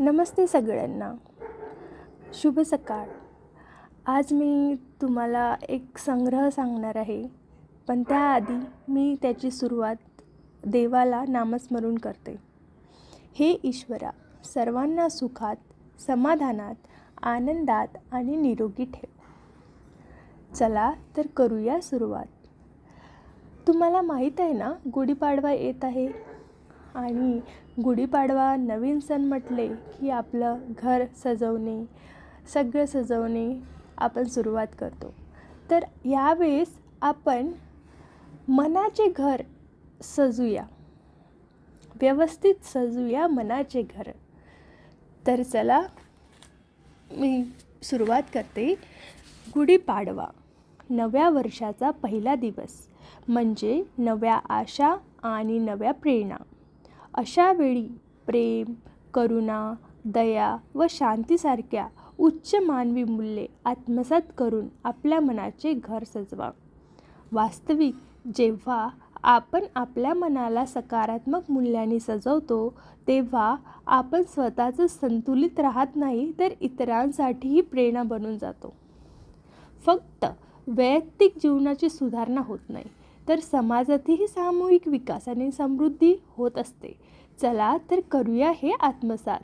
नमस्ते सगळ्यांना. शुभ सकाळ. आज मी तुम्हाला एक संग्रह सांगणार आहे. पण त्याआधी मी त्याची सुरुवात देवाला नामस्मरण करते. हे ईश्वरा सर्वांना सुखात समाधानात आनंदात आणि निरोगी ठेव. चला तर करूया सुरुवात. तुम्हाला माहीत आहे ना गुढीपाडवा येत आहे? आणि गुढीपाडवा नवीन सण म्हटले की आपलं घर सजवणे सगळं सजवणे आपण सुरुवात करतो. तर यावेळेस आपण मनाचे घर सजूया. व्यवस्थित सजूया मनाचे घर. तर चला मी सुरुवात करते. गुढीपाडवा नव्या वर्षाचा पहिला दिवस. म्हणजे नव्या आशा आणि नव्या प्रेरणा. अशावेळी प्रेम करुणा दया व शांतीसारख्या उच्च मानवी मूल्ये आत्मसात करून आपल्या मनाचे घर सजवा. वास्तविक जेव्हा आपण आपल्या मनाला सकारात्मक मूल्यांनी सजवतो तेव्हा आपण स्वतःचं संतुलित राहत नाही तर इतरांसाठीही प्रेरणा बनून जातो. फक्त वैयक्तिक जीवनाची सुधारणा होत नाही. तर समाजातही सामूहिक विकास आणि समृद्धी होत असते. चला तर करूया हे आत्मसात.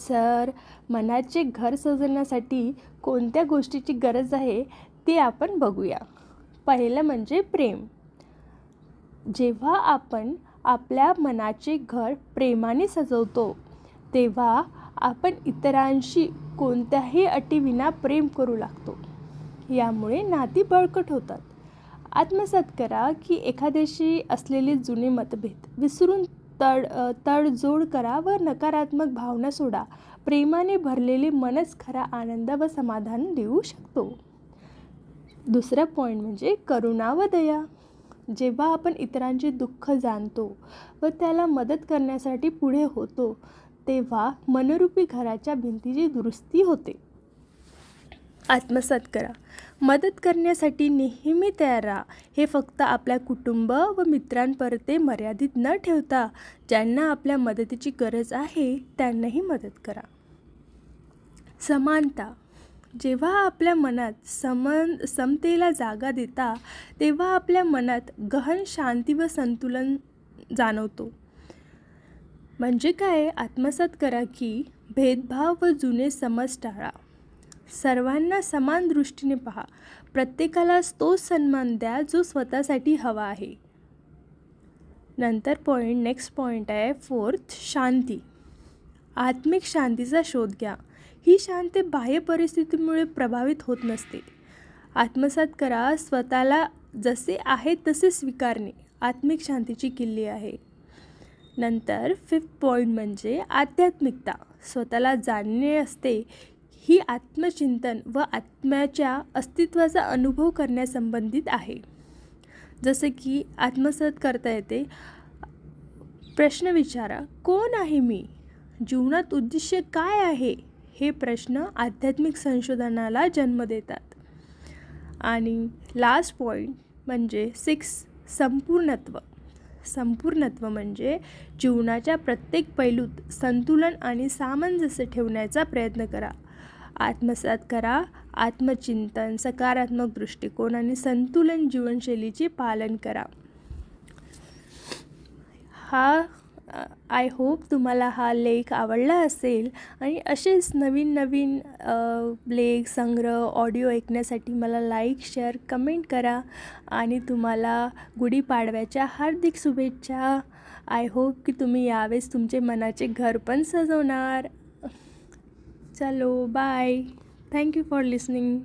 सर मनाचे घर सजवण्यासाठी कोणत्या गोष्टीची गरज आहे ते आपण बघूया. पहिलं म्हणजे प्रेम. जेव्हा आपण आपल्या मनाचे घर प्रेमाने सजवतो तेव्हा आपण इतरांशी कोणत्याही अटीविना प्रेम करू लागतो. यामुळे नाती बळकट होतात. आत्मसात करा की एखाद्याशी असलेले जुने मतभेद विसरून तड तडजोड करा व नकारात्मक भावना सोडा. प्रेमाने भरलेले मनच खरा आनंद व समाधान देऊ शकतो. दुसरा पॉईंट म्हणजे करुणा व दया. जेव्हा आपण इतरांचे दुःख जाणतो व त्याला मदत करण्यासाठी पुढे होतो तेव्हा मनरूपी घराच्या भिंतीची दुरुस्ती होते. आत्मसात करा. मदत करण्यासाठी नेहमी तयार राहा. हे फक्त आपल्या कुटुंब व मित्रांपर्यंत मर्यादित न ठेवता ज्यांना आपल्या मदतीची गरज आहे त्यांनाही मदत करा. समानता. जेव्हा आपल्या मनात समन समतेला जागा देता तेव्हा आपल्या मनात गहन शांती व संतुलन जाणवतो. म्हणजे काय? आत्मसात करा की भेदभाव व जुने समज टाळा. सर्वांना समान दृष्टीने पहा. प्रत्येकालाच तो सन्मान द्या जो स्वतःसाठी हवा आहे. नंतर पॉईंट नेक्स्ट पॉईंट आहे. फोर्थ शांती. आत्मिक शांतीचा शोध घ्या. ही शांती बाह्य परिस्थितीमुळे प्रभावित होत नसते. आत्मसात करा. स्वतःला जसे आहे तसे स्वीकारणे. आत्मिक शांतीची किल्ली आहे. नंतर फिफ्थ पॉईंट म्हणजे आध्यात्मिकता. स्वतःला जाणणे असते ही आत्मचिंतन व आत्म्याच्या अस्तित्वाचा अनुभव करण्यासंबंधित आहे. जसे की आत्मसत करता येते. प्रश्न विचारा कोण आहे मी? जीवनात उद्दिष्य काय आहे? हे प्रश्न आध्यात्मिक संशोधनाला जन्म देतात. आणि लास्ट पॉईंट म्हणजे सिक्स संपूर्णत्व. संपूर्णत्व म्हणजे जीवनाच्या प्रत्येक पैलूत संतुलन आणि सामंजस्य ठेवण्याचा प्रयत्न करा. आत्मसात करा आत्मचिंतन सकारात्मक दृष्टिकोन आणि संतुलन जीवनशैलीचे पालन करा. हा आय होप तुम्हाला हा लेख आवडला असेल आणि असेच नवीन नवीन लेख संग्रह ऑडिओ ऐकण्यासाठी मला लाईक शेअर कमेंट करा आणि तुम्हाला गुढीपाडव्याच्या हार्दिक शुभेच्छा. आय होप की तुम्ही यावेळेस तुमचे मनाचे घर पण सजवणार. चलो bye thank you for listening